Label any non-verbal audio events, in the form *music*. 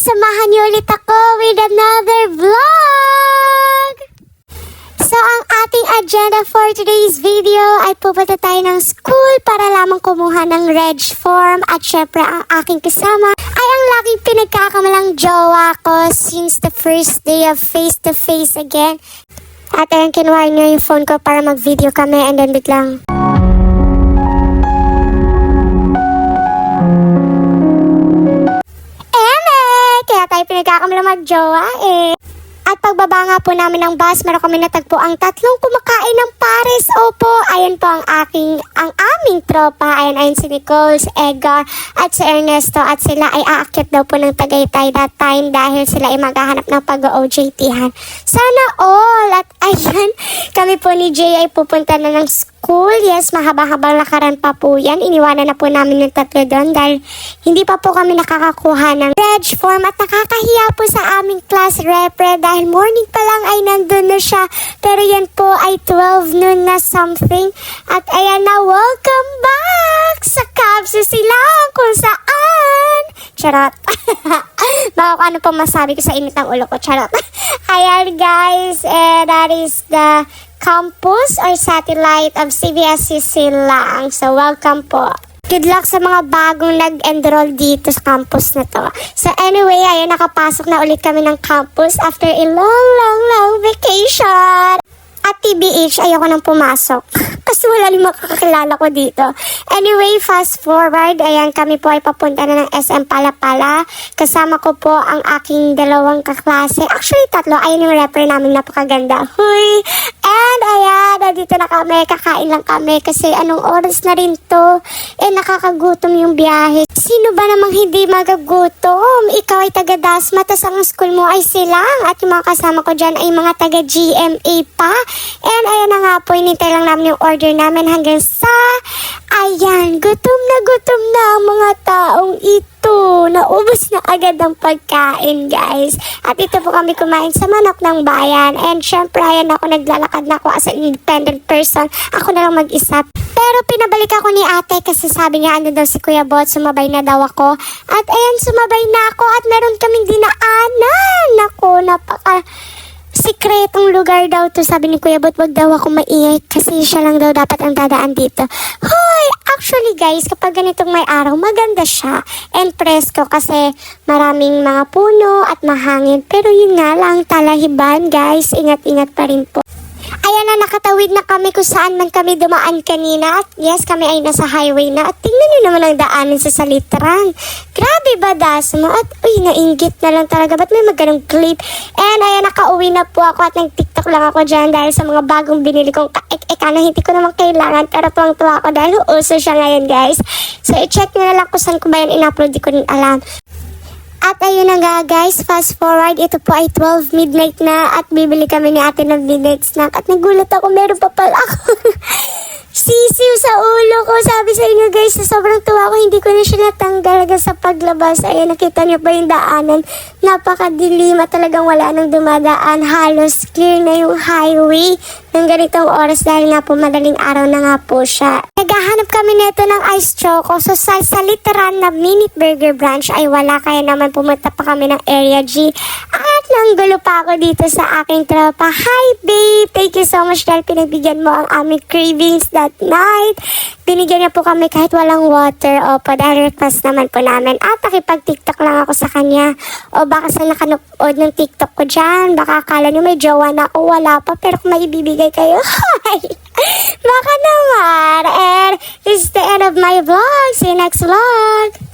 samahan niyo ulit ako with another vlog! So, ang ating agenda for today's video ay pupunta tayo ng school para lamang kumuha ng reg form at syempre ang aking kasama ay ang laging pinagkakamalang jowa ko since the first day of face-to-face again. At ayun, kinuha niya yung phone ko para mag-video kami and then biglang Pinagkakamala mag-jowa eh. At pagbaba nga po namin ng bus, meron kami natagpo ang tatlong kumakain ng pares. Opo, ayan po ang aking, ang aming tropa. Ayan, ayan si Nicole, si Edgar, at si Ernesto. At sila ay aakyat daw po ng Tagaytay that time dahil sila ay maghahanap ng pag-OJT-han. Sana all! At ayan, *laughs* kami po ni Jay ay pupunta na ng school. Yes, mahaba-habang lakaran pa po yan. Iniwanan na po namin ng tatlo doon dahil hindi pa po kami nakakakuha ng reg form at nakakahiya po sa aming class repre dahil morning pa lang ay nandun na siya. Pero yan po ay 12 noon na something. At ayan na, welcome back sa Cavs sila kung saan. Charot. *laughs* Baka ano po masabi ko sa init ng ulo ko. Charot. *laughs* ayan guys, eh, that is the campus or satellite of CBSC Silang. So, welcome po. Good luck sa mga bagong nag-enroll dito sa campus na to. So anyway, ayun, nakapasok na ulit kami ng campus after a long, long, long vacation. At TBH, ayoko nang pumasok. *laughs* Kasi wala rin makakakilala ko dito. Anyway, fast forward. Ayan, kami po ay papunta na ng SM Palapala. Kasama ko po ang aking dalawang kaklase. Actually, tatlo. Ayun yung rapper namin napakaganda. Huy! And ayan, kami. Kakain lang kami. Kasi anong oras na rin to? Eh, nakakagutom yung biyahe. Sino ba namang hindi magagutom? Ikaw ay taga Dasma, tas ang school mo ay silang. At yung mga kasama ko dyan ay mga taga GMA pa. And ayan na nga po, inintay lang namin yung order namin hanggang sa... Ayan, gutom na gutom na ang mga taong ito. Naubos na agad ang pagkain, guys. At ito po kami kumain sa manok ng bayan. And syempre, ayan ako, naglalakad na ako as an independent person. Ako na lang mag-isa. Pero pinabalik ako ni ate kasi sabi niya ano daw si Kuya Bot, sumabay na daw ako. At ayan, sumabay na ako at meron kaming dinaanan. Nako, napaka sikretong lugar daw to. Sabi ni Kuya Bot, wag daw ako maingay kasi siya lang daw dapat ang dadaan dito. Hoy! Actually guys, kapag ganitong may araw, maganda siya. And presko kasi maraming mga puno at mahangin. Pero yun nga lang, talahiban guys. Ingat-ingat pa rin po. Ayan na, nakatawid na kami kung saan man kami dumaan kanina. At yes, kami ay nasa highway na. At tingnan niyo naman ang daanan sa salitran. Grabe ba, Dasmo? At uy, nainggit na lang talaga. Ba't may magganong clip? And ayan, nakauwi na po ako at nag-tiktok lang ako dyan dahil sa mga bagong binili kong kaek-eka na hindi ko naman kailangan. Pero tuwang-tuwa ako dahil uso siya ngayon, guys. So, i-check nyo na lang kung saan ko ba yan in-upload. Di ko rin alam. At ayun na nga guys, fast forward, ito po ay 12 midnight na at bibili kami ni ate ng midnight snack. At nagulat ako, meron pa pala ako. *laughs* Sisiw sa ulo ko. Sabi sa inyo guys, sa sobrang tuwa ko, hindi ko na siya natanggal sa paglabas. Ayan, nakita niyo ba yung daanan? Napakadilim at talagang wala nang dumadaan. Halos clear na yung highway ng ganitong oras dahil nga po madaling araw na nga po siya. Naghahanap kami nito ng ice choco. So sa, sa literan na Minute Burger Branch ay wala. Kaya naman pumunta pa kami ng Area G. At nanggulo pa ako dito sa aking tropa. Hi babe! Thank you so much dahil pinagbigyan mo ang aming cravings that night. Binigyan niya po kami kahit walang water. Opo, dahil request naman po namin. At nakipag-tiktok lang ako sa kanya. O baka sa nakanood ng tiktok ko dyan, baka akala niyo may jowa na ako. Wala pa, pero kung may ibibigay kayo, *laughs* hi! Baka naman. And this is the end of my vlog. See you next vlog.